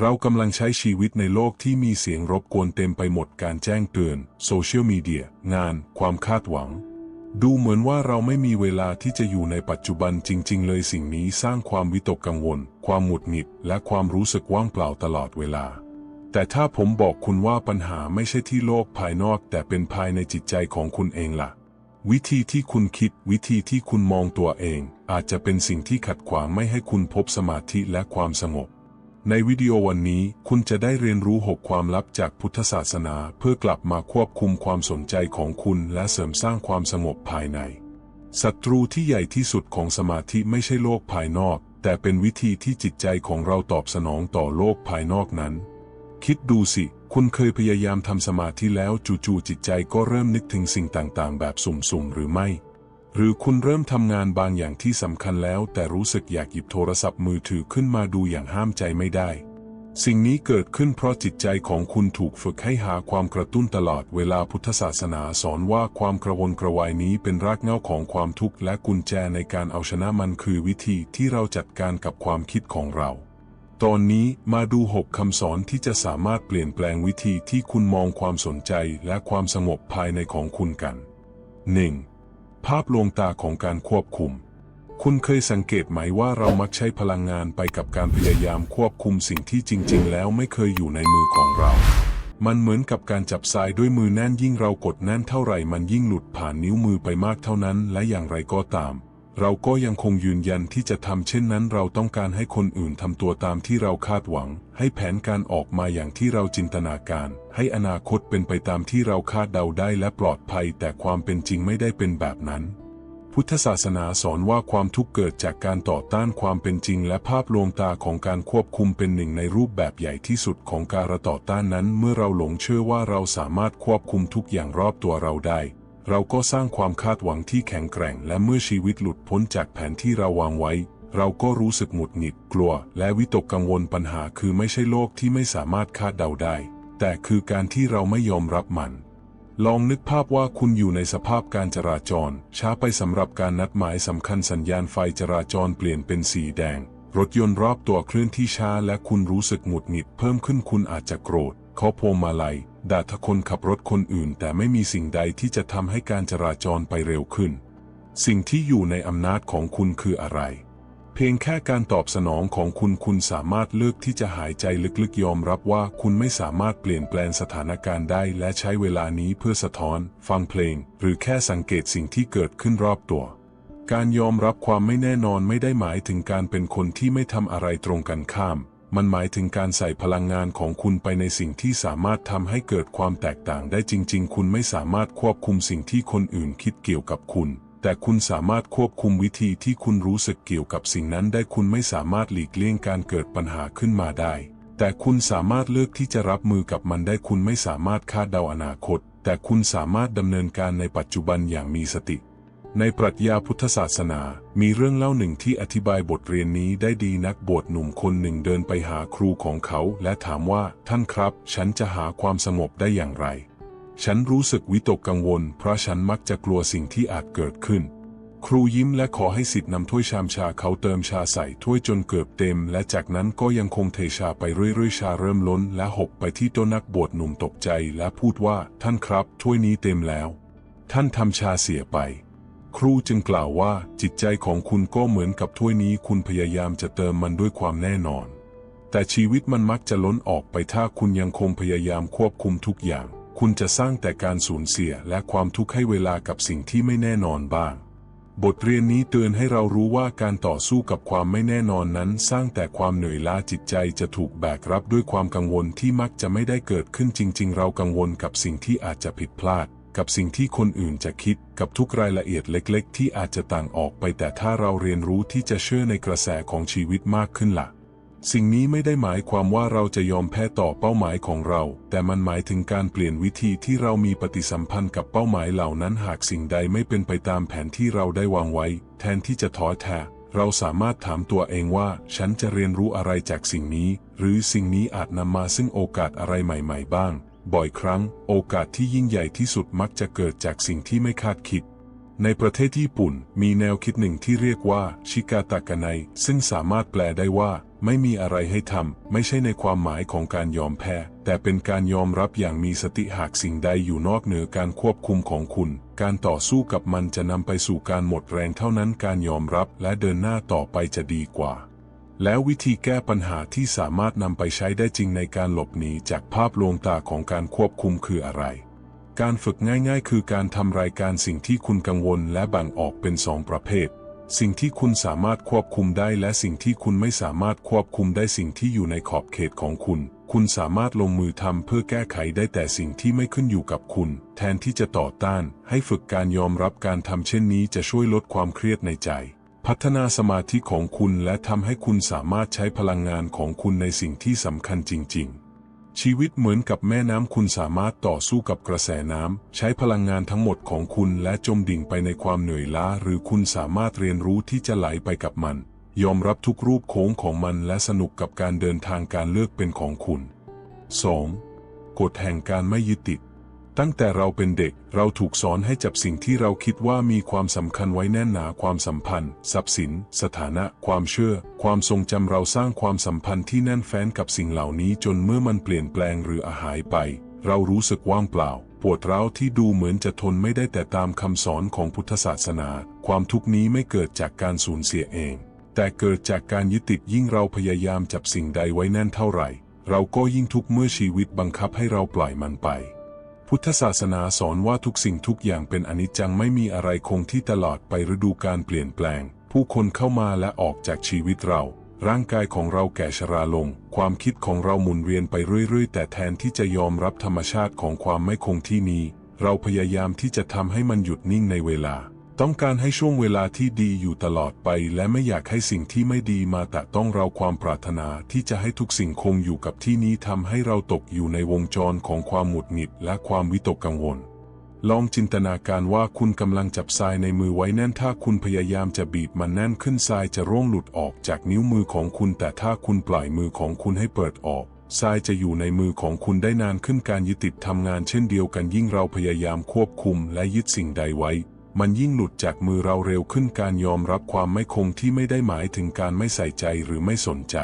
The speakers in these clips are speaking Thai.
เรากำลังใช้ชีวิตในโลกที่มีเสียงรบกวนเต็มไปหมดการแจ้งเตือน โซเชียลมีเดีย งาน ความคาดหวัง ดูเหมือนว่าเราไม่มีเวลาที่จะอยู่ในปัจจุบันจริง ๆ เลยสิ่งนี้สร้างความวิตกกังวล ความหงุดหงิด และความรู้สึกว่างเปล่าตลอดเวลา แต่ถ้าผมบอกคุณว่าปัญหาไม่ใช่ที่โลกภายนอก แต่เป็นภายในจิตใจของคุณเองล่ะ วิธีที่คุณคิด วิธีที่คุณมองตัวเอง อาจจะเป็นสิ่งที่ขัดขวางไม่ให้คุณพบสมาธิและความสงบ ในวิดีโอวันนี้คุณจะได้เรียนรู้ 6 ความลับจากพุทธศาสนาเพื่อกลับมาควบคุมความสนใจของคุณและเสริมสร้างความสงบภายใน ศัตรูที่ใหญ่ที่สุดของสมาธิไม่ใช่โลกภายนอก แต่เป็นวิธีที่จิตใจของเราตอบสนองต่อโลกภายนอกนั้น คิดดูสิ คุณเคยพยายามทำสมาธิแล้วจู่ๆจิตใจก็เริ่มนึกถึงสิ่งต่างๆ แบบสุ่มๆหรือไม่ หรือคุณเริ่มทำงานบางอย่างที่สำคัญแล้ว แต่รู้สึกอยากหยิบโทรศัพท์มือถือขึ้นมาดูอย่างห้ามใจไม่ได้ สิ่งนี้เกิดขึ้นเพราะจิตใจของคุณถูกฝึกให้หาความกระตุ้นตลอดเวลาพุทธศาสนาสอนว่าความกระวนกระวายนี้เป็นรากเหง้าของความทุกข์และกุญแจในการเอาชนะมันคือวิธีที่เราจัดการกับความคิดของเรา ตอนนี้มาดู 6คำสอนที่จะสามารถเปลี่ยนแปลงวิธีที่คุณมองความสนใจและความสงบภายในของคุณกัน 1. ภาพลวงตาของการควบคุม คุณเคยสังเกตไหมว่าเรามักใช้พลังงานไปกับการพยายามควบคุมสิ่งที่จริง ๆ แล้วไม่เคยอยู่ในมือของเรา มันเหมือนกับการจับทรายด้วยมือแน่นยิ่งเรากดแน่นเท่าไหร่มันยิ่งหลุดผ่านนิ้วมือไปมากเท่านั้น และอย่างไรก็ตาม เราก็ยังคงยืนยันที่จะทำเช่นนั้นเราต้องการให้คนอื่นทำตัวตามที่เราคาดหวัง ให้แผนการออกมาอย่างที่เราจินตนาการ ให้อนาคตเป็นไปตามที่เราคาดเดาได้และปลอดภัย แต่ความเป็นจริงไม่ได้เป็นแบบนั้น พุทธศาสนาสอนว่าความทุกข์เกิดจากการต่อต้านความเป็นจริง และภาพลวงตาของการควบคุมเป็นหนึ่งในรูปแบบใหญ่ที่สุดของการต่อต้านนั้น เมื่อเราหลงเชื่อว่าเราสามารถควบคุมทุกอย่างรอบตัวเราได้ เราก็สร้างความคาดหวังที่แข็งแกร่ง และเมื่อชีวิตหลุดพ้นจากแผนที่เราวางไว้ เราก็รู้สึกหงุดหงิดกลัว และวิตกกังวลปัญหาคือไม่ใช่โลกที่ไม่สามารถคาดเดาได้ แต่คือการที่เราไม่ยอมรับมัน ลองนึกภาพว่าคุณอยู่ในสภาพการจราจร ช้าไปสำหรับการนัดหมายสำคัญสัญญาณไฟจราจรเปลี่ยนเป็นสีแดง รถยนต์รอบตัวเคลื่อนที่ช้า และคุณรู้สึกหงุดหงิดเพิ่มขึ้นคุณอาจจะโกรธ เคาพวงมาลัยด่าทะคนขับรถคนอื่น แต่ไม่มีสิ่งใดที่จะทำให้การจราจรไปเร็วขึ้น สิ่งที่อยู่ในอำนาจของคุณคืออะไร เพียงแค่การตอบสนองของคุณคุณสามารถเลือกที่จะหายใจลึกๆยอมรับว่าคุณไม่สามารถเปลี่ยนแปลงสถานการณ์ได้ และใช้เวลานี้เพื่อสะท้อน ฟังเพลง หรือแค่สังเกตสิ่งที่เกิดขึ้นรอบตัว การยอมรับความไม่แน่นอนไม่ได้หมายถึงการเป็นคนที่ไม่ทำอะไรตรงกันข้าม มันหมายถึงการใส่พลังงานของคุณไปในสิ่งที่สามารถทำให้เกิดความแตกต่างได้จริง ๆ คุณไม่สามารถควบคุมสิ่งที่คนอื่นคิดเกี่ยวกับคุณ แต่คุณสามารถควบคุมวิธีที่คุณรู้สึกเกี่ยวกับสิ่งนั้นได้คุณไม่สามารถหลีกเลี่ยงการเกิดปัญหาขึ้นมาได้ แต่คุณสามารถเลือกที่จะรับมือกับมันได้คุณไม่สามารถคาดเดาอนาคต แต่คุณสามารถดำเนินการในปัจจุบันอย่างมีสติ ในปรัชญาพุทธศาสนา มีเรื่องเล่าหนึ่งที่อธิบายบทเรียนนี้ได้ดีนักบวชหนุ่มคนหนึ่งเดินไปหาครูของเขา และถามว่าท่านครับ ฉันจะหาความสงบได้อย่างไร ฉันรู้สึกวิตกกังวล เพราะฉันมักจะกลัวสิ่งที่อาจเกิดขึ้น ครูยิ้มและขอให้สิทธิ์นำถ้วยชามชาเขาเติมชาใส่ถ้วยจนเกือบเต็ม และจากนั้นก็ยังคงเทชาไปเรื่อยๆชาเริ่มล้น และหกไปที่โต๊ะนักบวชหนุ่มตกใจ และพูดว่าท่านครับถ้วยนี้เต็มแล้ว ท่านทำชาเสียไป ครูจึงกล่าวว่าจิตใจของคุณก็เหมือนกับถ้วยนี้คุณพยายามจะเติมมันด้วยความแน่นอน แต่ชีวิตมันมักจะล้นออกไปถ้าคุณยังคงพยายามควบคุมทุกอย่าง คุณจะสร้างแต่การสูญเสียและความทุกข์ให้เวลากับสิ่งที่ไม่แน่นอนบ้าง บทเรียนนี้เตือนให้เรารู้ว่าการต่อสู้กับความไม่แน่นอนนั้น สร้างแต่ความเหนื่อยล้าจิตใจจะถูกแบกรับด้วยความกังวลที่มักจะไม่ได้เกิดขึ้นจริง ๆ เรากังวลกับสิ่งที่อาจจะผิดพลาด กับสิ่งที่คนอื่นจะคิดกับทุกรายละเอียดเล็กๆ ที่อาจจะต่างออกไปแต่ถ้าเราเรียนรู้ที่จะเชื่อในกระแสของชีวิตมากขึ้นล่ะ สิ่งนี้ไม่ได้หมายความว่าเราจะยอมแพ้ต่อเป้าหมายของเรา แต่มันหมายถึงการเปลี่ยนวิธีที่เรามีปฏิสัมพันธ์กับเป้าหมายเหล่านั้นหากสิ่งใดไม่เป็นไปตามแผนที่เราได้วางไว้ แทนที่จะท้อแท้เราสามารถถามตัวเองว่า ฉันจะเรียนรู้อะไรจากสิ่งนี้ หรือสิ่งนี้อาจนำมาซึ่งโอกาสอะไรใหม่ ๆ บ้าง บ่อยครั้งโอกาสที่ยิ่งใหญ่ที่สุดมักจะเกิดจากสิ่งที่ไม่คาดคิด ในประเทศญี่ปุ่นมีแนวคิดหนึ่งที่เรียกว่าชิกาตากาไนซึ่งสามารถแปลได้ว่า ไม่มีอะไรให้ทำไม่ใช่ในความหมายของการยอมแพ้ แต่เป็นการยอมรับอย่างมีสติหากสิ่งใดอยู่นอกเหนือการควบคุมของคุณ การต่อสู้กับมันจะนำไปสู่การหมดแรงเท่านั้นการยอมรับและเดินหน้าต่อไปจะดีกว่า แล้ววิธีแก้ปัญหาที่สามารถนำไปใช้ได้จริงในการหลบหนีจากภาพลวงตาของการควบคุมคืออะไร การฝึกง่ายๆ คือการทำรายการสิ่งที่คุณกังวลและแบ่งออกเป็นสองประเภท สิ่งที่คุณสามารถควบคุมได้และสิ่งที่คุณไม่สามารถควบคุมได้สิ่งที่อยู่ในขอบเขตของคุณ คุณสามารถลงมือทำเพื่อแก้ไขได้แต่สิ่งที่ไม่ขึ้นอยู่กับคุณ แทนที่จะต่อต้าน ให้ฝึกการยอมรับการทำเช่นนี้จะช่วยลดความเครียดในใจ พัฒนาสมาธิของคุณและทำให้คุณสามารถใช้พลังงานของคุณในสิ่งที่สำคัญจริง ๆ ชีวิตเหมือนกับแม่น้ำคุณสามารถต่อสู้กับกระแสน้ำใช้พลังงานทั้งหมดของคุณและจมดิ่งไปในความเหนื่อยล้า หรือคุณสามารถเรียนรู้ที่จะไหลไปกับมัน ยอมรับทุกรูปโค้งของมันและสนุกกับการเดินทางการเลือกเป็นของคุณ 2. กฎแห่งการไม่ยึดติด ตั้งแต่เราเป็นเด็กเราถูกสอนให้จับสิ่งที่เราคิดว่ามีความสำคัญไว้แน่นหนาความสัมพันธ์ ทรัพย์สิน สถานะ ความเชื่อ ความทรงจำเราสร้างความสัมพันธ์ที่แน่นแฟ้นกับสิ่งเหล่านี้จนเมื่อมันเปลี่ยนแปลงหรืออาหายไป เรารู้สึกว่างเปล่า ปวดร้าวที่ดูเหมือนจะทนไม่ได้แต่ตามคำสอนของพุทธศาสนา ความทุกข์นี้ไม่เกิดจากการสูญเสียเอง แต่เกิดจากการยึดติดยิ่งเราพยายามจับสิ่งใดไว้แน่นเท่าไหร่ เราก็ยิ่งทุกข์เมื่อชีวิตบังคับให้เราปล่อยมันไป พุทธศาสนาสอนว่าทุกสิ่งทุกอย่างเป็นอนิจจังไม่มีอะไรคงที่ตลอดไปฤดูการเปลี่ยนแปลง ผู้คนเข้ามาและออกจากชีวิตเรา ร่างกายของเราแก่ชราลง ความคิดของเราหมุนเวียนไปเรื่อยๆ แต่แทนที่จะยอมรับธรรมชาติของความไม่คงที่นี้ เราพยายามที่จะทำให้มันหยุดนิ่งในเวลา ต้องการให้ช่วงเวลาที่ดีอยู่ตลอดไป และไม่อยากให้สิ่งที่ไม่ดีมาแตะต้องเราความปรารถนาที่จะให้ทุกสิ่งคงอยู่กับที่นี้ทำให้เราตกอยู่ในวงจรของความหมุดหงิดและความวิตกกังวล ลองจินตนาการว่าคุณกำลังจับทรายในมือไว้แน่นถ้าคุณพยายามจะบีบมันแน่นขึ้นทรายจะร่วงหลุดออกจากนิ้วมือของคุณ แต่ถ้าคุณปล่อยมือของคุณให้เปิดออกทรายจะอยู่ในมือของคุณได้นานขึ้นการยึดติดทำงานเช่นเดียวกันยิ่งเราพยายามควบคุมและยึดสิ่งใดไว้ มันยิ่งหลุดจากมือเราเร็วขึ้นการยอมรับความไม่คงที่ไม่ได้หมายถึงการไม่ใส่ใจหรือไม่สนใจ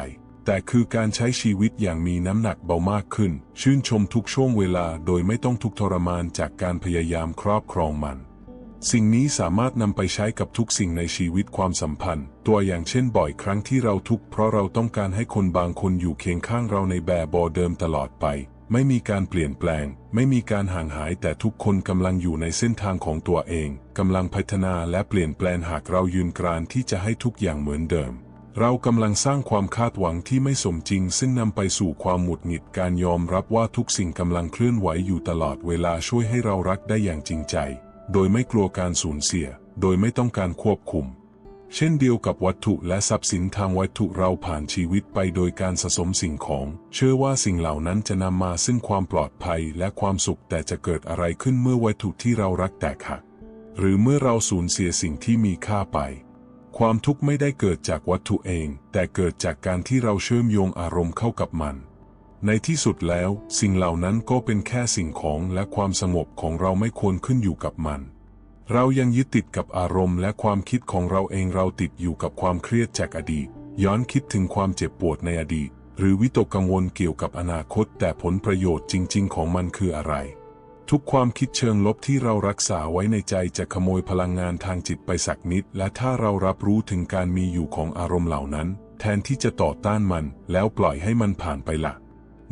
แต่คือการใช้ชีวิตอย่างมีน้ำหนักเบามากขึ้น ชื่นชมทุกช่วงเวลาโดยไม่ต้องทุกข์ทรมานจากการพยายามครอบครองมัน สิ่งนี้สามารถนำไปใช้กับทุกสิ่งในชีวิตความสัมพันธ์ ตัวอย่างเช่นบ่อยครั้งที่เราทุกข์เพราะเราต้องการให้คนบางคนอยู่เคียงข้างเราในแบบอเดิมตลอดไป ไม่มีการเปลี่ยนแปลง ไม่มีการห่างหายแต่ทุกคนกำลังอยู่ในเส้นทางของตัวเองกำลังพัฒนาและเปลี่ยนแปลงหากเรายืนกรานที่จะให้ทุกอย่างเหมือนเดิม เรากำลังสร้างความคาดหวังที่ไม่สมจริง ซึ่งนำไปสู่ความหมุดหงิดการยอมรับว่าทุกสิ่งกำลังเคลื่อนไหวอยู่ตลอดเวลาช่วยให้เรารักได้อย่างจริงใจ โดยไม่กลัวการสูญเสีย โดยไม่ต้องการควบคุม เช่นเดียวกับวัตถุและทรัพย์สินทางวัตถุเราผ่านชีวิตไปโดยการสะสมสิ่งของ เชื่อว่าสิ่งเหล่านั้นจะนำมาซึ่งความปลอดภัยและความสุขแต่จะเกิดอะไรขึ้นเมื่อวัตถุที่เรารักแตกหัก หรือเมื่อเราสูญเสียสิ่งที่มีค่าไป ความทุกข์ไม่ได้เกิดจากวัตถุเอง แต่เกิดจากการที่เราเชื่อมโยงอารมณ์เข้ากับมัน ในที่สุดแล้ว สิ่งเหล่านั้นก็เป็นแค่สิ่งของและความสงบของเราไม่ควรขึ้นอยู่กับมัน เรายังยึดติดกับอารมณ์และความคิดของเราเองเราติดอยู่กับความเครียดจากอดีต ย้อนคิดถึงความเจ็บปวดในอดีต หรือวิตกกังวลเกี่ยวกับอนาคต แต่ผลประโยชน์จริง ๆ ของมันคืออะไร ทุกความคิดเชิงลบที่เรารักษาไว้ในใจจะขโมยพลังงานทางจิตไปสักนิด และถ้าเรารับรู้ถึงการมีอยู่ของอารมณ์เหล่านั้น แทนที่จะต่อต้านมัน แล้วปล่อยให้มันผ่านไปละ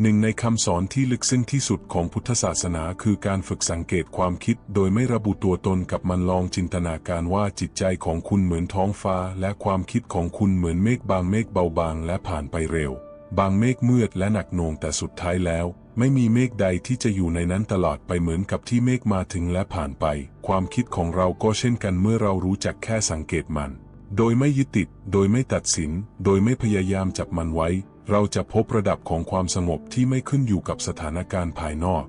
หนึ่งในคำสอนที่ลึกซึ้งที่สุดของพุทธศาสนาคือการฝึกสังเกตความคิดโดยไม่ระบุตัวตนกับมันลองจินตนาการว่าจิตใจของคุณเหมือนท้องฟ้า และความคิดของคุณเหมือนเมฆบางเมฆเบาบางและผ่านไปเร็ว บางเมฆมืดและหนักหน่วงแต่สุดท้ายแล้ว ไม่มีเมฆใดที่จะอยู่ในนั้นตลอดไปเหมือนกับที่เมฆมาถึงและผ่านไป ความคิดของเราก็เช่นกันเมื่อเรารู้จักแค่สังเกตมัน โดยไม่ยึดติด โดยไม่ตัดสิน โดยไม่พยายามจับมันไว้ เราจะพบระดับของความสงบที่ไม่ขึ้นอยู่กับสถานการณ์ภายนอก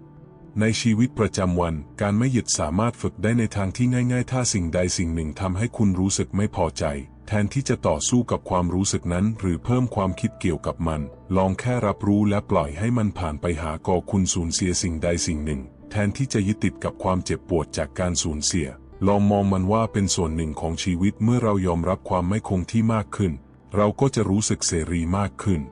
ในชีวิตประจำวัน การไม่หยุดสามารถฝึกได้ในทางที่ง่าย ๆ ถ้าสิ่งใดสิ่งหนึ่งทำให้คุณรู้สึกไม่พอใจ แทนที่จะต่อสู้กับความรู้สึกนั้น หรือเพิ่มความคิดเกี่ยวกับมัน ลองแค่รับรู้และปล่อยให้มันผ่านไปหากอคุณสูญเสียสิ่งใดสิ่งหนึ่ง แทนที่จะยึดติดกับความเจ็บปวดจากการสูญเสีย ลองมองมันว่าเป็นส่วนหนึ่งของชีวิตเมื่อเรายอมรับความไม่คงที่มากขึ้น เราก็จะรู้สึกเสรีมากขึ้น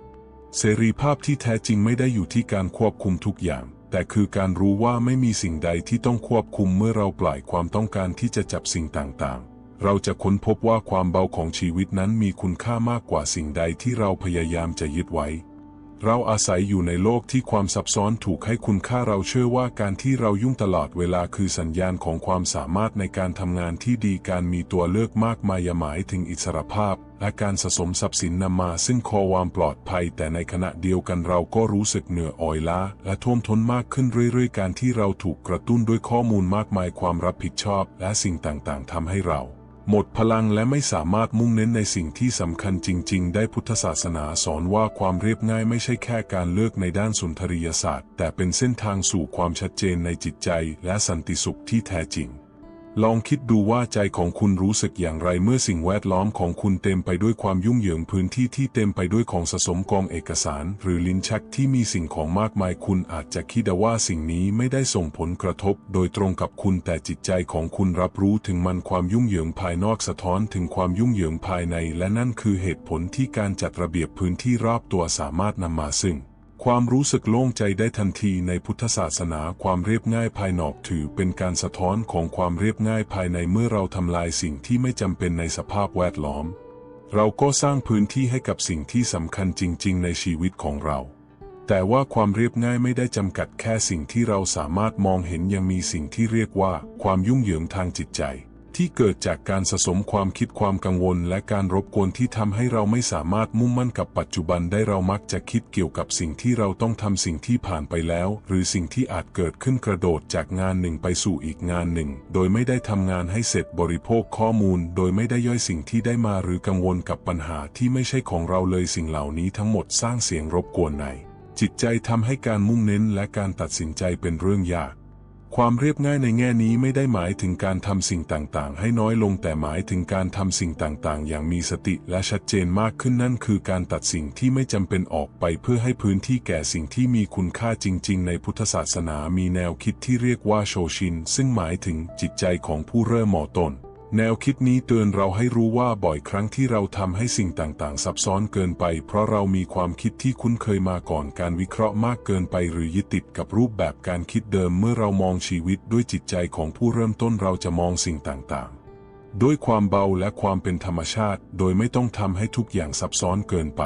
เสรีภาพที่แท้จริงไม่ได้อยู่ที่การควบคุมทุกอย่าง แต่คือการรู้ว่าไม่มีสิ่งใดที่ต้องควบคุมเมื่อเราปล่อยความต้องการที่จะจับสิ่งต่างๆ เราจะค้นพบว่าความเบาของชีวิตนั้นมีคุณค่ามากกว่าสิ่งใดที่เราพยายามจะยึดไว้ เราอาศัยอยู่ในโลกที่ความซับซ้อนถูกให้คุณค่าเราเชื่อว่าการที่เรายุ่งตลอดเวลาคือสัญญาณของความสามารถในการทำงานที่ดีการมีตัวเลือกมากมายหมายถึงอิสรภาพ และการสะสมทรัพย์สินนำมาซึ่งความปลอดภัย แต่ในขณะเดียวกันเราก็รู้สึกเหนื่อยอ่อยล้าและท่วมท้นมากขึ้นเรื่อยๆ การที่เราถูกกระตุ้นด้วยข้อมูลมากมายความรับผิดชอบ และสิ่งต่างๆทำให้เรา หมดพลังและไม่สามารถมุ่งเน้นในสิ่งที่สำคัญจริง ๆ ได้พุทธศาสนาสอนว่าความเรียบง่ายไม่ใช่แค่การเลือกในด้านสุนทรียศาสตร์ แต่เป็นเส้นทางสู่ความชัดเจนในจิตใจและสันติสุขที่แท้จริง ลองคิดดูว่าใจของคุณรู้สึกอย่างไรเมื่อสิ่งแวดล้อมของคุณเต็มไปด้วยความยุ่งเหยิงพื้นที่ที่เต็มไปด้วยของสะสมกองเอกสาร หรือลิ้นชักที่มีสิ่งของมากมายคุณอาจจะคิดว่าสิ่งนี้ไม่ได้ส่งผลกระทบ โดยตรงกับคุณแต่จิตใจของคุณรับรู้ถึงมันความยุ่งเหยิงภายนอกสะท้อนถึงความยุ่งเหยิงภายใน และนั่นคือเหตุผลที่การจัดระเบียบพื้นที่รอบตัวสามารถนำมาซึ่ง ความรู้สึกโล่งใจได้ทันทีในพุทธศาสนาความเรียบง่ายภายนอกถือเป็นการสะท้อนของความเรียบง่ายภายในเมื่อเราทำลายสิ่งที่ไม่จำเป็นในสภาพแวดล้อม เราก็สร้างพื้นที่ให้กับสิ่งที่สำคัญจริง ๆ ในชีวิตของเรา แต่ว่าความเรียบง่ายไม่ได้จำกัดแค่สิ่งที่เราสามารถมองเห็นยังมีสิ่งที่เรียกว่า ความยุ่งเหยิงทางจิตใจ ที่เกิดจากการสะสมความคิดความกังวล และการรบกวนที่ทำให้เราไม่สามารถมุ่งมั่นกับปัจจุบันได้เรามักจะคิดเกี่ยวกับสิ่งที่เราต้องทำสิ่งที่ผ่านไปแล้ว หรือสิ่งที่อาจเกิดขึ้นกระโดดจากงานหนึ่งไปสู่อีกงานหนึ่ง โดยไม่ได้ทำงานให้เสร็จบริโภคข้อมูล โดยไม่ได้ย่อยสิ่งที่ได้มาหรือกังวลกับปัญหาที่ไม่ใช่ของเราเลยสิ่งเหล่านี้ทั้งหมดสร้างเสียงรบกวนในจิตใจทำให้การมุ่งเน้นและการตัดสินใจเป็นเรื่องยาก ความเรียบง่ายในแง่นี้ไม่ได้หมายถึงการทำสิ่งต่างๆ ให้น้อยลงแต่หมายถึงการทำสิ่งต่างๆ อย่างมีสติและชัดเจนมากขึ้นนั่นคือการตัดสิ่งที่ไม่จำเป็นออกไปเพื่อให้พื้นที่แก่สิ่งที่มีคุณค่าจริง ๆ ในพุทธศาสนามีแนวคิดที่เรียกว่าโชชิน ซึ่งหมายถึงจิตใจของผู้เริ่มหมอต้น แนวคิดนี้เตือนเราให้รู้ว่าบ่อยครั้งที่เราทำให้สิ่งต่างๆ ซับซ้อนเกินไป เพราะเรามีความคิดที่คุ้นเคยมาก่อนการวิเคราะห์มากเกินไป หรือยึดติดกับรูปแบบการคิดเดิมเมื่อเรามองชีวิตด้วยจิตใจของผู้เริ่มต้นเราจะมองสิ่งต่างๆ ด้วยความเบาและความเป็นธรรมชาติ โดยไม่ต้องทำให้ทุกอย่างซับซ้อนเกินไป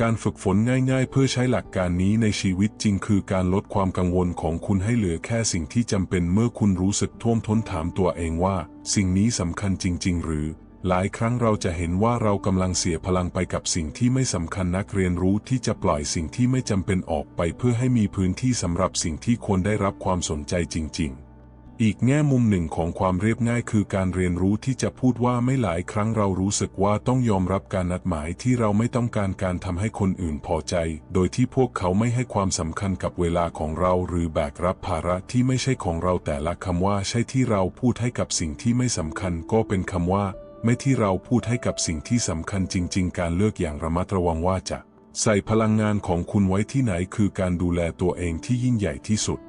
การฝึกฝนง่ายๆ เพื่อใช้หลักการนี้ในชีวิตจริงคือการลดความกังวลของคุณให้เหลือแค่สิ่งที่จำเป็นเมื่อคุณรู้สึกท่วมท้นถามตัวเองว่า สิ่งนี้สำคัญจริง ๆ หรือ หลายครั้งเราจะเห็นว่าเรากำลังเสียพลังไปกับสิ่งที่ไม่สำคัญนักเรียนรู้ที่จะปล่อยสิ่งที่ไม่จำเป็นออกไปเพื่อให้มีพื้นที่สำหรับสิ่งที่ควรได้รับความสนใจจริง ๆ อีกแง่มุมหนึ่งของความเรียบง่ายคือการเรียนรู้ที่จะพูดว่าไม่หลายครั้งเรารู้สึกว่าต้องยอมรับการนัดหมายที่เราไม่ต้องการการทำให้คนอื่นพอใจ โดยที่พวกเขาไม่ให้ความสำคัญกับเวลาของเรา หรือแบกรับภาระที่ไม่ใช่ของเราแต่ละคำว่าใช่ที่เราพูดให้กับสิ่งที่ไม่สำคัญก็เป็นคำว่า ไม่ที่เราพูดให้กับสิ่งที่สำคัญจริง ๆ การเลือกอย่างระมัดระวังว่าจะ ใส่พลังงานของคุณไว้ที่ไหนคือการดูแลตัวเองที่ยิ่งใหญ่ที่สุด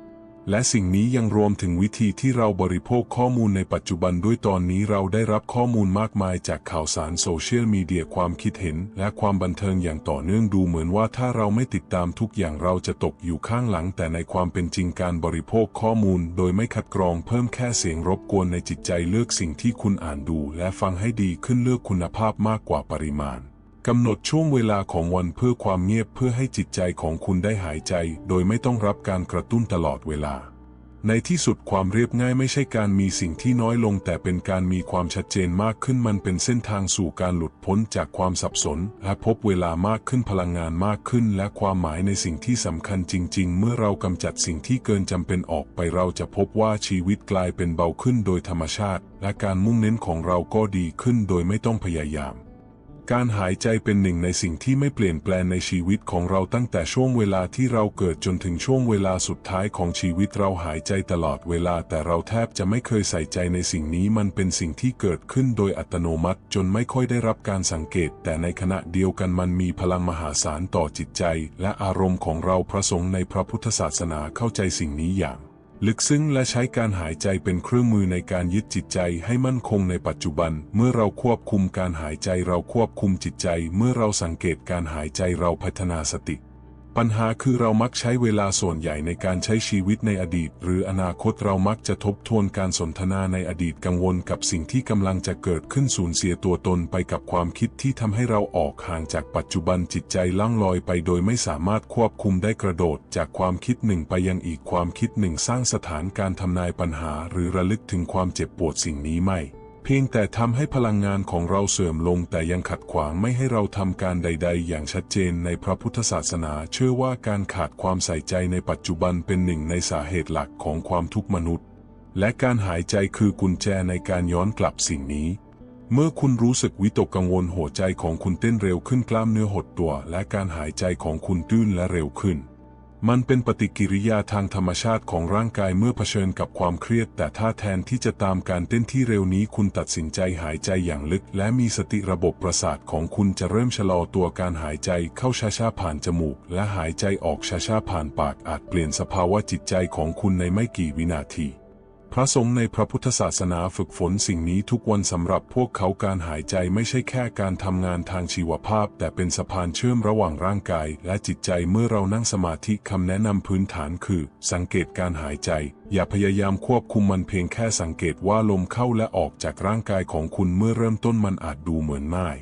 และสิ่งนี้ยังรวมถึงวิธีที่เราบริโภคข้อมูลในปัจจุบันด้วยตอนนี้เราได้รับข้อมูลมากมายจากข่าวสารโซเชียลมีเดียความคิดเห็น และความบันเทิงอย่างต่อเนื่องดูเหมือนว่าถ้าเราไม่ติดตามทุกอย่างเราจะตกอยู่ข้างหลัง แต่ในความเป็นจริงการบริโภคข้อมูล โดยไม่คัดกรองเพิ่มแค่เสียงรบกวนในจิตใจเลือกสิ่งที่คุณอ่านดู และฟังให้ดีขึ้นเลือกคุณภาพมากกว่าปริมาณ กำหนดช่วงเวลาของวันเพื่อความเงียบเพื่อให้จิตใจของคุณได้หายใจ โดยไม่ต้องรับการกระตุ้นตลอดเวลา ในที่สุดความเรียบง่ายไม่ใช่การมีสิ่งที่น้อยลง แต่เป็นการมีความชัดเจนมากขึ้นมันเป็นเส้นทางสู่การหลุดพ้นจากความสับสน และพบเวลามากขึ้นพลังงานมากขึ้น และความหมายในสิ่งที่สำคัญจริง ๆ เมื่อเรากำจัดสิ่งที่เกินจำเป็นออกไปเราจะพบว่าชีวิตกลายเป็นเบาขึ้นโดยธรรมชาติ และการมุ่งเน้นของเราก็ดีขึ้นโดยไม่ต้องพยายาม การหายใจเป็นหนึ่งในสิ่งที่ไม่เปลี่ยนแปลงในชีวิตของเราตั้งแต่ช่วงเวลาที่เราเกิดจนถึงช่วงเวลาสุดท้ายของชีวิตเราหายใจตลอดเวลา แต่เราแทบจะไม่เคยใส่ใจในสิ่งนี้มันเป็นสิ่งที่เกิดขึ้นโดยอัตโนมัติ จนไม่ค่อยได้รับการสังเกต แต่ในขณะเดียวกันมันมีพลังมหาศาลต่อจิตใจ และอารมณ์ของเราพระสงฆ์ในพระพุทธศาสนาเข้าใจสิ่งนี้อย่าง ลึกซึ้งและใช้การหายใจเป็นเครื่องมือในการยึดจิตใจให้มั่นคงในปัจจุบัน เมื่อเราควบคุมการหายใจเราควบคุมจิตใจ เมื่อเราสังเกตการหายใจเราพัฒนาสติ ปัญหาคือเรามักใช้เวลาส่วนใหญ่ในการใช้ชีวิตในอดีต หรืออนาคตเรามักจะทบทวนการสนทนาในอดีตกังวลกับสิ่งที่กำลังจะเกิดขึ้นสูญเสียตัวตนไปกับความคิดที่ทำให้เราออกห่างจากปัจจุบันจิตใจล่องลอยไปโดยไม่สามารถควบคุมได้กระโดด จากความคิดหนึ่งไปยังอีกความคิดหนึ่งสร้างสถานการทำนายปัญหา หรือระลึกถึงความเจ็บปวดสิ่งนี้ไม่ พียงแต่ทำให้พลังงานของเราเสื่อมลงแต่ยังขัดขวางไม่ให้เราทำการใด ๆ อย่างชัดเจนในพระพุทธศาสนา เชื่อว่าการขาดความใส่ใจในปัจจุบันเป็นหนึ่งในสาเหตุหลักของความทุกข์มนุษย์ และการหายใจคือกุญแจในการย้อนกลับสิ่งนี้ เมื่อคุณรู้สึกวิตกกังวลหัวใจของคุณเต้นเร็วขึ้นกล้ามเนื้อหดตัว และการหายใจของคุณตื้นและเร็วขึ้น มันเป็นปฏิกิริยาทางธรรมชาติของร่างกายเมื่อเผชิญกับความเครียด แต่ถ้าแทนที่จะตามการเต้นที่เร็วนี้คุณตัดสินใจหายใจอย่างลึก และมีสติระบบประสาทของคุณจะเริ่มชะลอตัวการหายใจเข้าช้าๆผ่านจมูก และหายใจออกช้าๆผ่านปากอาจเปลี่ยนสภาวะจิตใจของคุณในไม่กี่วินาที ระสงฆ์ในพระพุทธศาสนาฝึกฝนสิ่งนี้ทุกวันสำหรับพวกเขาการหายใจไม่ใช่แค่การทำงานทางชีวภาพ แต่เป็นสะพานเชื่อมระหว่างร่างกาย และจิตใจเมื่อเรานั่งสมาธิคำแนะนำพื้นฐานคือ สังเกตการหายใจ อย่าพยายามควบคุมมันเพียงแค่สังเกตว่าลมเข้าและออกจากร่างกายของคุณเมื่อเริ่มต้นมันอาจดูเหมือนง่าย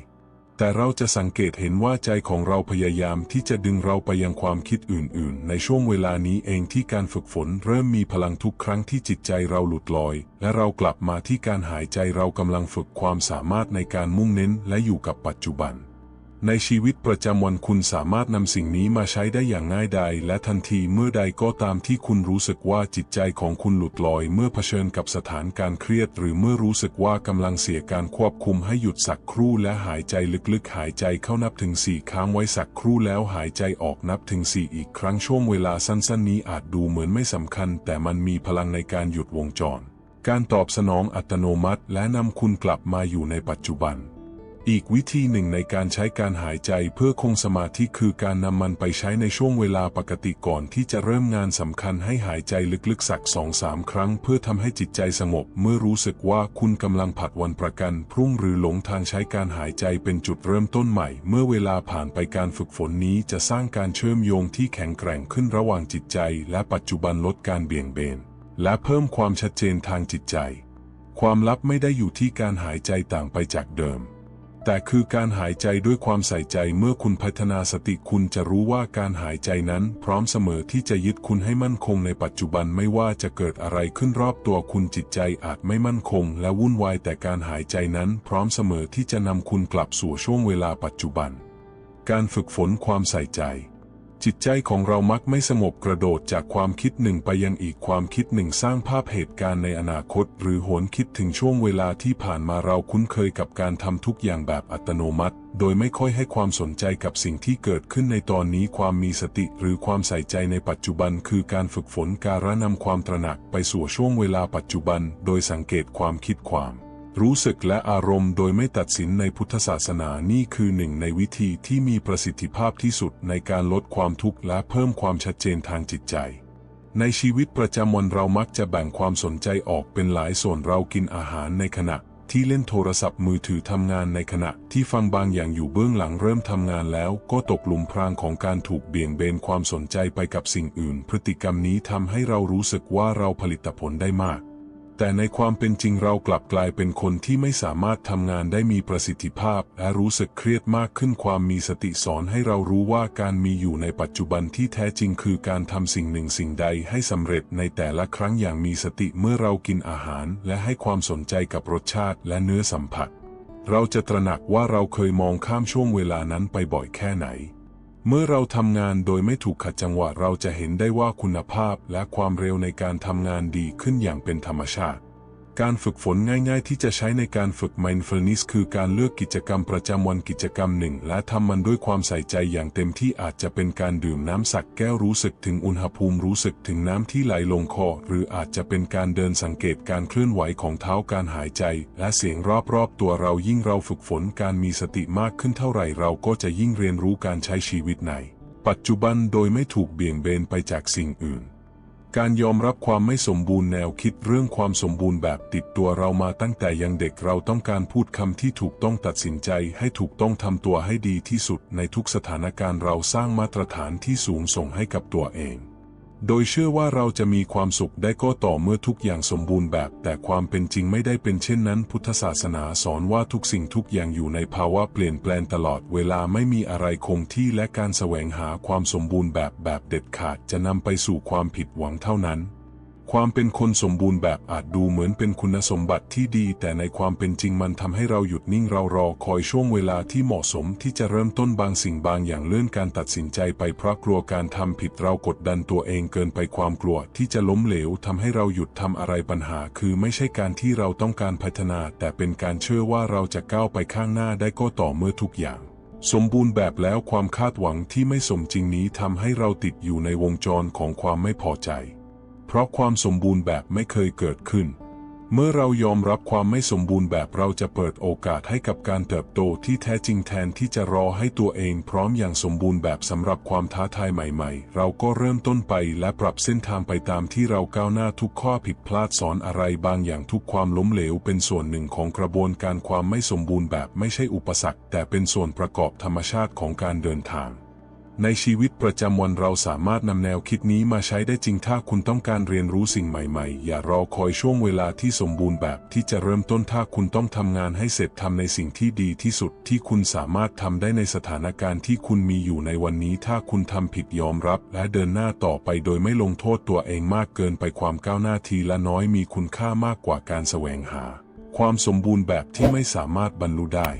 แต่เราจะสังเกตเห็นว่าใจของเราพยายามที่จะดึงเราไปยังความคิดอื่น ๆ ในช่วงเวลานี้เองที่การฝึกฝนเริ่มมีพลังทุกครั้งที่จิตใจเราหลุดลอย และเรากลับมาที่การหายใจเรากำลังฝึกความสามารถในการมุ่งเน้นและอยู่กับปัจจุบัน ในชีวิตประจำวันคุณสามารถนำสิ่งนี้มาใช้ได้อย่างง่ายดายและทันทีเมื่อใดก็ตามที่คุณรู้สึกว่าจิตใจของคุณหลุดลอย เมื่อเผชิญกับสถานการณ์เครียด หรือเมื่อรู้สึกว่ากำลังเสียการควบคุมให้หยุดสักครู่และหายใจลึกๆ หายใจเข้านับถึงสี่ครั้งไว้สักครู่แล้วหายใจออกนับถึงสี่อีกครั้งช่วงเวลาสั้นๆ นี้อาจดูเหมือนไม่สำคัญ แต่มันมีพลังในการหยุดวงจร การตอบสนองอัตโนมัติ และนำคุณกลับมาอยู่ในปัจจุบัน อีกวิธีหนึ่งในการใช้การหายใจเพื่อคงสมาธิคือการนำมันไปใช้ในช่วงเวลาปกติก่อนที่จะเริ่มงานสำคัญให้หายใจลึกๆสักสองสามครั้ง เพื่อทำให้จิตใจสงบเมื่อรู้สึกว่าคุณกำลังผัดวันประกัน พรุ่งหรือหลงทางใช้การหายใจเป็นจุดเริ่มต้นใหม่ เมื่อเวลาผ่านไปการฝึกฝนนี้จะสร้างการเชื่อมโยงที่แข็งแกร่งขึ้นระหว่างจิตใจ และปัจจุบันลดการเบี่ยงเบน และเพิ่มความชัดเจนทางจิตใจ ความลับไม่ได้อยู่ที่การหายใจต่างไปจากเดิม แต่คือการหายใจด้วยความใส่ใจเมื่อคุณพัฒนาสติคุณจะรู้ว่าการหายใจนั้นพร้อมเสมอที่จะยึดคุณให้มั่นคงในปัจจุบันไม่ว่าจะเกิดอะไรขึ้นรอบตัวคุณจิตใจอาจไม่มั่นคงและวุ่นวายแต่การหายใจนั้นพร้อมเสมอที่จะนำคุณกลับสู่ช่วงเวลาปัจจุบัน การฝึกฝนความใส่ใจ จิตใจของเรามักไม่สงบกระโดดจากความคิดหนึ่งไปยังอีกความคิดหนึ่งสร้างภาพเหตุการณ์ในอนาคต หรือโหนคิดถึงช่วงเวลาที่ผ่านมาเราคุ้นเคยกับการทำทุกอย่างแบบอัตโนมัติ โดยไม่ค่อยให้ความสนใจกับสิ่งที่เกิดขึ้นในตอนนี้ความมีสติหรือความใส่ใจในปัจจุบัน คือการฝึกฝนการนำความตระหนักไปสู่ช่วงเวลาปัจจุบัน โดยสังเกตความคิดความ รู้สึกและอารมณ์โดยไม่ตัดสินในพุทธศาสนานี่คือหนึ่งในวิธีที่มีประสิทธิภาพที่สุดในการลดความทุกข์และเพิ่มความชัดเจนทางจิตใจ ในชีวิตประจำวันเรามักจะแบ่งความสนใจออกเป็นหลายส่วนเรากินอาหารในขณะที่เล่นโทรศัพท์มือถือทำงานในขณะที่ฟังบางอย่างอยู่เบื้องหลังเริ่มทำงานแล้วก็ตกหลุมพรางของการถูกเบี่ยงเบนความสนใจไปกับสิ่งอื่น พฤติกรรมนี้ทำให้เรารู้สึกว่าเราผลิตผลได้มาก แต่ในความเป็นจริงเรากลับกลายเป็นคนที่ไม่สามารถทำงานได้มีประสิทธิภาพ และรู้สึกเครียดมากขึ้นความมีสติสอนให้เรารู้ว่าการมีอยู่ในปัจจุบันที่แท้จริงคือการทำสิ่งหนึ่งสิ่งใดให้สำเร็จในแต่ละครั้งอย่างมีสติเมื่อเรากินอาหาร และให้ความสนใจกับรสชาติและเนื้อสัมผัส เราจะตระหนักว่าเราเคยมองข้ามช่วงเวลานั้นไปบ่อยแค่ไหน เมื่อเราทำงานโดยไม่ถูกขัดจังหวะเราจะเห็นได้ว่าคุณภาพและความเร็วในการทำงานดีขึ้นอย่างเป็นธรรมชาติ การฝึกฝนง่ายๆ ที่จะใช้ในการฝึก mindfulness คือการเลือกกิจกรรมประจำวันกิจกรรมหนึ่ง และทำมันด้วยความใส่ใจอย่างเต็มที่อาจจะเป็นการดื่มน้ำสักแก้วรู้สึกถึงอุณหภูมิรู้สึกถึงน้ำที่ไหลลงคอ หรืออาจจะเป็นการเดินสังเกตการเคลื่อนไหวของเท้าการหายใจ และเสียงรอบๆ ตัวเรายิ่งเราฝึกฝนการมีสติมากขึ้นเท่าไหร่เราก็จะยิ่งเรียนรู้การใช้ชีวิตใน ปัจจุบันโดยไม่ถูกเบี่ยงเบนไปจากสิ่งอื่น การยอมรับความไม่สมบูรณ์แนวคิดเรื่องความสมบูรณ์แบบติดตัวเรามาตั้งแต่ยังเด็กเราต้องการพูดคำที่ถูกต้องตัดสินใจให้ถูกต้องทำตัวให้ดีที่สุดในทุกสถานการณ์เราสร้างมาตรฐานที่สูงส่งให้กับตัวเอง โดยเชื่อว่าเราจะมีความสุขได้ก็ต่อเมื่อทุกอย่างสมบูรณ์แบบ แต่ความเป็นจริงไม่ได้เป็นเช่นนั้น พุทธศาสนาสอนว่าทุกสิ่งทุกอย่างอยู่ในภาวะเปลี่ยนแปลงตลอดเวลาไม่มีอะไรคงที่และการแสวงหาความสมบูรณ์แบบแบบเด็ดขาดจะนำไปสู่ความผิดหวังเท่านั้น ความเป็นคนสมบูรณ์แบบอาจดูเหมือนเป็นคุณสมบัติที่ดี แต่ในความเป็นจริงมันทำให้เราหยุดนิ่งเรารอคอยช่วงเวลาที่เหมาะสมที่จะเริ่มต้นบางสิ่งบางอย่างเลื่อนการตัดสินใจไปเพราะกลัวการทำผิดเรากดดันตัวเองเกินไปความกลัวที่จะล้มเหลวทำให้เราหยุดทำอะไรปัญหา คือไม่ใช่การที่เราต้องการพัฒนา แต่เป็นการเชื่อว่าเราจะก้าวไปข้างหน้าได้ก็ต่อเมื่อทุกอย่างสมบูรณ์แบบแล้วความคาดหวังที่ไม่สมจริงนี้ทำให้เราติดอยู่ในวงจรของความไม่พอใจ เพราะความสมบูรณ์แบบไม่เคยเกิดขึ้น เมื่อเรายอมรับความไม่สมบูรณ์แบบเราจะเปิดโอกาสให้กับการเติบโตที่แท้จริงแทนที่จะรอให้ตัวเองพร้อมอย่างสมบูรณ์แบบสำหรับความท้าทายใหม่ๆ เราก็เริ่มต้นไปและปรับเส้นทางไปตามที่เราก้าวหน้าทุกข้อผิดพลาดสอนอะไรบางอย่างทุกความล้มเหลว เป็นส่วนหนึ่งของกระบวนการความไม่สมบูรณ์แบบไม่ใช่อุปสรรค แต่เป็นส่วนประกอบธรรมชาติของการเดินทาง ในชีวิตประจำวันเราสามารถนำแนวคิดนี้มาใช้ได้จริงถ้าคุณต้องการเรียนรู้สิ่งใหม่ๆ อย่ารอคอยช่วงเวลาที่สมบูรณ์แบบที่จะเริ่มต้นถ้าคุณต้องทำงานให้เสร็จทำในสิ่งที่ดีที่สุดที่คุณสามารถทำได้ในสถานการณ์ที่คุณมีอยู่ในวันนี้ ถ้าคุณทำผิดยอมรับ และเดินหน้าต่อไปโดยไม่ลงโทษตัวเองมากเกินไปความก้าวหน้าทีละน้อยมีคุณค่ามากกว่าการแสวงหา ความสมบูรณ์แบบที่ไม่สามารถบรรลุได้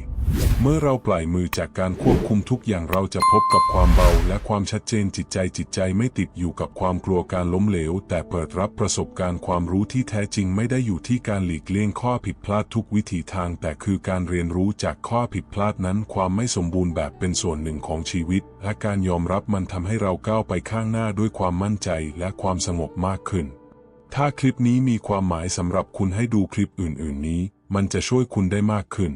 เมื่อเราปล่อยมือจากการควบคุมทุกอย่างเราจะพบกับความเบาและความชัดเจนจิตใจจิตใจไม่ติดอยู่กับความกลัวการล้มเหลว แต่เปิดรับประสบการณ์ความรู้ที่แท้จริงไม่ได้อยู่ที่การหลีกเลี่ยงข้อผิดพลาดทุกวิถีทาง แต่คือการเรียนรู้จากข้อผิดพลาดนั้น ความไม่สมบูรณ์แบบเป็นส่วนหนึ่งของชีวิต และการยอมรับมันทำให้เราก้าวไปข้างหน้าด้วยความมั่นใจและความสงบมากขึ้น ถ้าคลิปนี้มีความหมายสำหรับคุณให้ดูคลิปอื่น ๆ นี้ มันจะช่วยคุณได้มากขึ้น